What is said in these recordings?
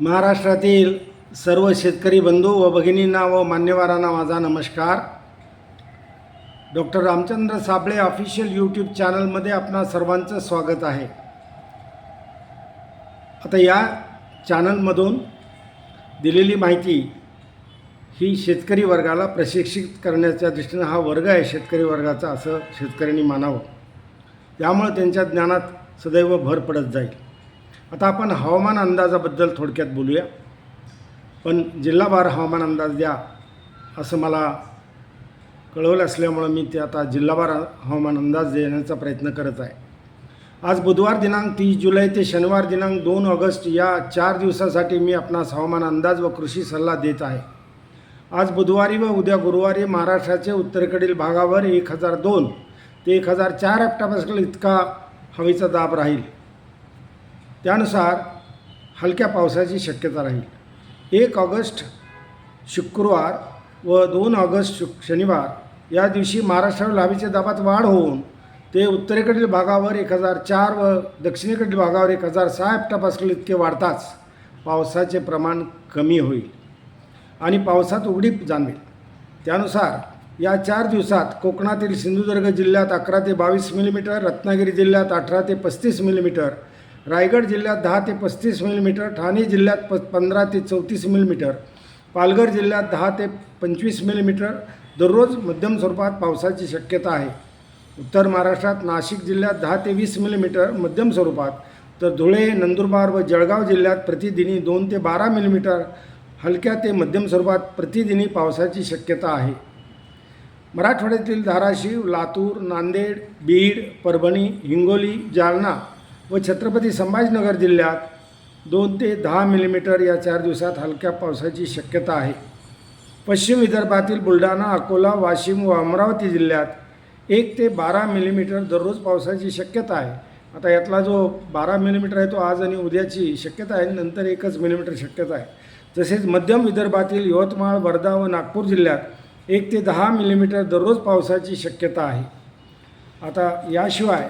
महाराष्ट्रातील सर्व शेतकरी बंधू व भगिनींना व मान्यवरांना माझा नमस्कार. Doctor Ramchandra Sable official YouTube चॅनलमध्ये आपणा सर्वांचं स्वागत आहे. आता या चॅनलमधून दिलेली माहिती ही शेतकरी वर्गाला प्रशिक्षित करण्याच्या दृष्टीनं हा वर्ग आहे शेतकरी वर्गाचा असं शेतकऱ्यांनी मानावं. त्यामुळे त्यांच्या ज्ञानात सदैव भर पडत जाईल. आता आपण हवामान अंदाजाबद्दल थोडक्यात बोलूया. पण जिल्हाभार हवामान अंदाज द्या असं मला कळवलं असल्यामुळं मी ते आता जिल्हाभार हवामान अंदाज देण्याचा प्रयत्न करत आहे. आज बुधवार दिनांक तीस जुलै ते शनिवार दिनांक दोन ऑगस्ट या चार दिवसासाठी मी आपणास हवामान अंदाज व कृषी सल्ला देत आहे. आज बुधवारी व उद्या गुरुवारी महाराष्ट्राचे उत्तरेकडील भागावर एक हजार दोन ते एक हजार चार हेक्टापासून इतका हवेचा दाब राहील. त्यानुसार हलक्या पावसाची शक्यता राहील. एक ऑगस्ट शुक्रवार व दोन ऑगस्ट शुक शनिवार या दिवशी महाराष्ट्रावर हवेच्या दाबात वाढ होऊन ते उत्तरेकडील भागावर एक हजार चार व दक्षिणेकडील भागावर एक हजार सहा हेक्टापासून इतके वाढताच पावसाचे प्रमाण कमी होईल आणि पावसात उघडीप जाणवेल. त्यानुसार या चार दिवसात कोकणातील सिंधुदुर्ग जिल्ह्यात अकरा ते बावीस मिलीमीटर रत्नागिरी जिल्ह्यात अठरा ते पस्तीस मिलीमीटर रायगड जिल्ह्यात दहा ते पस्तीस मिलीमीटर ठाणे जिल्ह्यात प पंधरा ते चौतीस मिलीमीटर पालघर जिल्ह्यात दहा ते पंचवीस मिलीमीटर. दररोज मध्यम स्वरूपात पावसाची शक्यता आहे. उत्तर महाराष्ट्रात नाशिक जिल्ह्यात दहा ते वीस मिलीमीटर मध्यम स्वरूपात. तर धुळे नंदुरबार व जळगाव जिल्ह्यात प्रतिदिनी दोन ते बारा मिलीमीटर हलक्या ते मध्यम स्वरूपात प्रतिदिनी पावसाची शक्यता आहे. मराठवाड्यातील धाराशिव लातूर नांदेड बीड परभणी हिंगोली जालना व छत्रपती संभाजीनगर जिल्ह्यात दोन ते दहा मिलीमीटर या चार दिवसात हलक्या पावसाची शक्यता आहे. पश्चिम विदर्भातील बुलढाणा अकोला वाशिम व अमरावती जिल्ह्यात एक ते बारा मिलीमीटर दररोज पावसाची शक्यता आहे. आता यातला जो बारा मिलीमीटर आहे तो आज आणि उद्याची शक्यता आहे. नंतर एकच मिलीमीटर शक्यता आहे. तसेच मध्यम विदर्भातील यवतमाळ वर्धा व नागपूर जिल्ह्यात एक ते दहा मिलीमीटर दररोज पावसाची शक्यता आहे. आता याशिवाय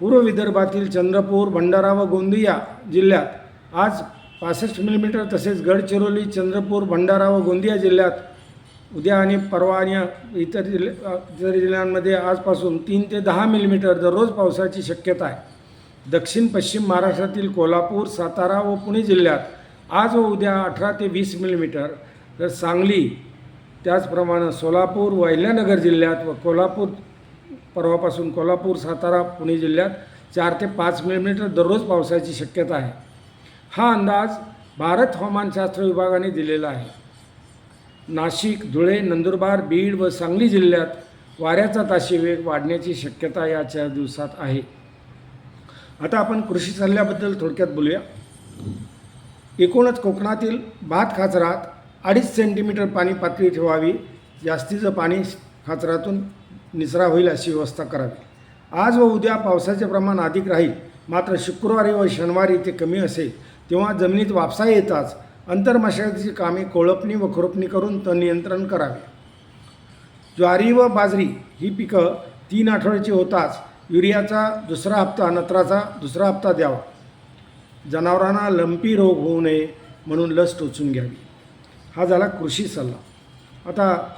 पूर्व विदर्भातील चंद्रपूर भंडारा व गोंदिया जिल्ह्यात आज पासष्ट मिलीमीटर तसेच गडचिरोली चंद्रपूर भंडारा व गोंदिया जिल्ह्यात उद्या आणि परवा आणि इतर जिल्हे इतर जिल्ह्यांमध्ये आजपासून तीन ते दहा मिलीमीटर दररोज पावसाची शक्यता आहे. दक्षिण पश्चिम महाराष्ट्रातील कोल्हापूर सातारा व पुणे जिल्ह्यात आज व उद्या अठरा ते वीस मिलीमीटर. तर सांगली त्याचप्रमाणे सोलापूर व अहिल्यानगर जिल्ह्यात व कोल्हापूर परवापासून कोल्हापूर सातारा पुणे जिल्ह्यात चार ते पाच मिलीमीटर दररोज पावसाची शक्यता आहे. हा अंदाज भारत हवामानशास्त्र विभागाने दिलेला आहे. नाशिक धुळे नंदुरबार बीड व सांगली जिल्ह्यात वाऱ्याचा ताशी वेग वाढण्याची शक्यता या चार दिवसात आहे. आता आपण कृषी सल्ल्याबद्दल थोडक्यात बोलूया. एकूणच कोकणातील भात खाचरात अडीच सेंटीमीटर पाणी पातळी ठेवावी जास्तीचं पाणी खाचरातून निचरा होईल अशी व्यवस्था करावी. आज व उद्या पावसाचे प्रमाण अधिक राहील मात्र शुक्रवारी व शनिवारी ते कमी असेल तेव्हा जमिनीत वापसा येताच अंतरमशागतीची कामे कोळपणी व खुरपणी करून तण नियंत्रण करावे. ज्वारी व बाजरी ही पिकं तीन आठवड्याची होताच युरियाचा दुसरा हप्ता नत्राचा दुसरा हप्ता द्यावा. जनावरांना लंपी रोग होऊ नये म्हणून लस टोचून घ्यावी. हा झाला कृषी सल्ला. आता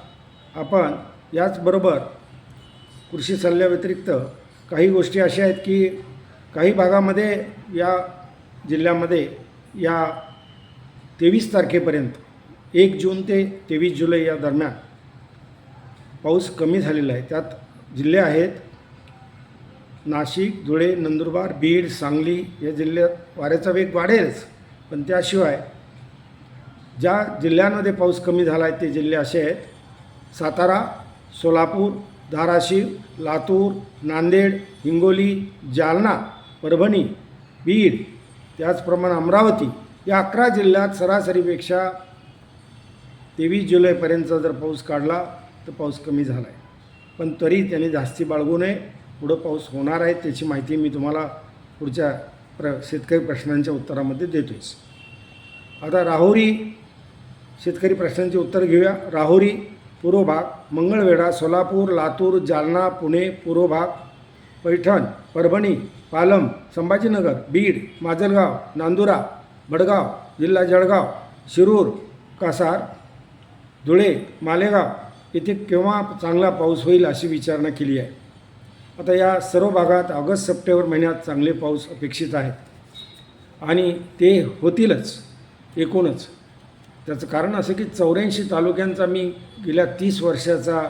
आपण याचबरोबर कृषी सल्ल्याव्यतिरिक्त काही गोष्टी अशा आहेत की काही भागामध्ये या जिल्ह्यामध्ये या तेवीस तारखेपर्यंत एक जून ते तेवीस जुलै या दरम्यान पाऊस कमी झालेला आहे. त्यात जिल्हे आहेत नाशिक धुळे नंदुरबार बीड सांगली या जिल्ह्यात वाऱ्याचा वेग वाढेलच. पण त्याशिवाय ज्या जिल्ह्यांमध्ये पाऊस कमी झाला आहे ते जिल्हे असे आहेत सातारा सोलापूर धाराशिव लातूर नांदेड हिंगोली जालना परभणी बीड त्याचप्रमाणे अमरावती या अकरा जिल्ह्यात सरासरीपेक्षा तेवीस जुलैपर्यंतचा जर पाऊस काढला तर पाऊस कमी झाला आहे पण तरी त्यांनी जास्ती बाळगू नये. पुढं पाऊस होणार आहे त्याची माहिती मी तुम्हाला पुढच्या प्र शेतकरी प्रश्नांच्या उत्तरामध्ये देतोच आता राहुरी शेतकरी प्रश्नांची उत्तर घेऊया. राहुरी पूर्व भाग मंगळवेढा सोलापूर लातूर जालना पुणे पूर्व भाग पैठण परभणी पालम संभाजीनगर बीड माजलगाव नांदुरा भडगाव जिल्हा जळगाव शिरूर कासार धुळे मालेगाव येथे केव्हा चांगला पाऊस होईल अशी विचारणा केली आहे. आता या सर्व भागात ऑगस्ट सप्टेंबर महिन्यात चांगले पाऊस अपेक्षित आहेत. आणि ते होतीलच एकूणच. त्याचं कारण असं की चौऱ्याऐंशी तालुक्यांचा मी गेल्या तीस वर्षाचा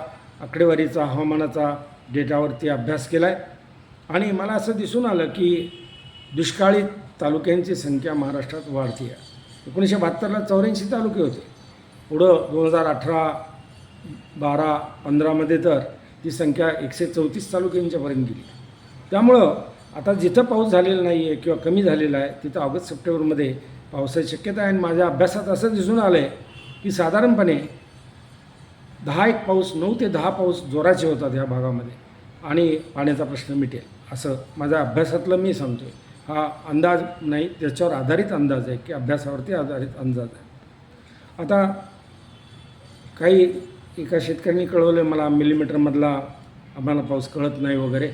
आकडेवारीचा हवामानाचा डेटावरती अभ्यास केला आहे आणि मला असं दिसून आलं की दुष्काळी तालुक्यांची संख्या महाराष्ट्रात वाढती आहे एकोणीसशे बहात्तरला चौऱ्याऐंशी तालुके होते. पुढं दोन हजार अठरा बारा पंधरामध्ये तर ती संख्या एकशे चौतीस तालुक्यांच्यापर्यंत गेली. त्यामुळं आता जिथं पाऊस झालेला नाही आहे किंवा कमी झालेला आहे तिथं ऑगस्ट सप्टेंबरमध्ये पावसाची शक्यता आहे. आणि माझ्या अभ्यासात असं दिसून आलं आहे की साधारणपणे दहा एक पाऊस नऊ ते दहा पाऊस जोराचे होतात या भागामध्ये. आणि पाण्याचा प्रश्न मिटेल असं माझ्या अभ्यासातलं मी सांगतो आहे हा अंदाज नाही त्याच्यावर आधारित अंदाज आहे की अभ्यासावरती आधारित अंदाज आहे. आता काही एका शेतकऱ्यांनी कळवलं मला मिलीमीटरमधला आम्हाला पाऊस कळत नाही वगैरे.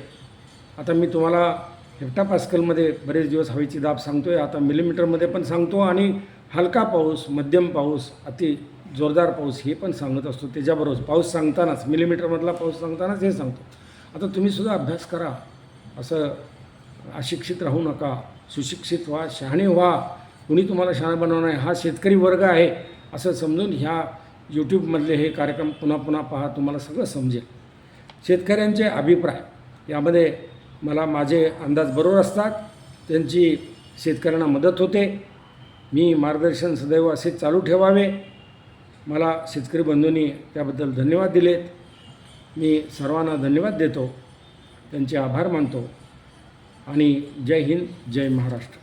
आता मी तुम्हाला हेक्टा पास्कलमध्ये बरेच दिवस हवेची दाब सांगतो आहे आता मिलीमीटरमध्ये पण सांगतो आणि हलका पाऊस मध्यम पाऊस अति जोरदार पाऊस हे पण सांगत असतो. त्याच्याबरोबर पाऊस सांगतानाच मिलीमीटरमधला पाऊस सांगतानाच हे सांगतो. आता तुम्हीसुद्धा अभ्यास करा. असं अशिक्षित राहू नका. सुशिक्षित व्हा शहाणे व्हा. कुणी तुम्हाला शहाणा बनवणार आहे हा शेतकरी वर्ग आहे. असं समजून ह्या यूट्यूबमधले हे कार्यक्रम पुन्हा पुन्हा पहा. तुम्हाला सगळं समजेल. शेतकऱ्यांचे अभिप्राय. यामध्ये मला माझे अंदाज बरोबर असतात. त्यांची शेतकऱ्यांना मदत होते. मी मार्गदर्शन सदैव असे चालू ठेवावे. मला शेतकरी बंधूंनी त्याबद्दल धन्यवाद दिलेत. मी सर्वांना धन्यवाद देतो. त्यांचे आभार मानतो. आणि जय हिंद जय महाराष्ट्र.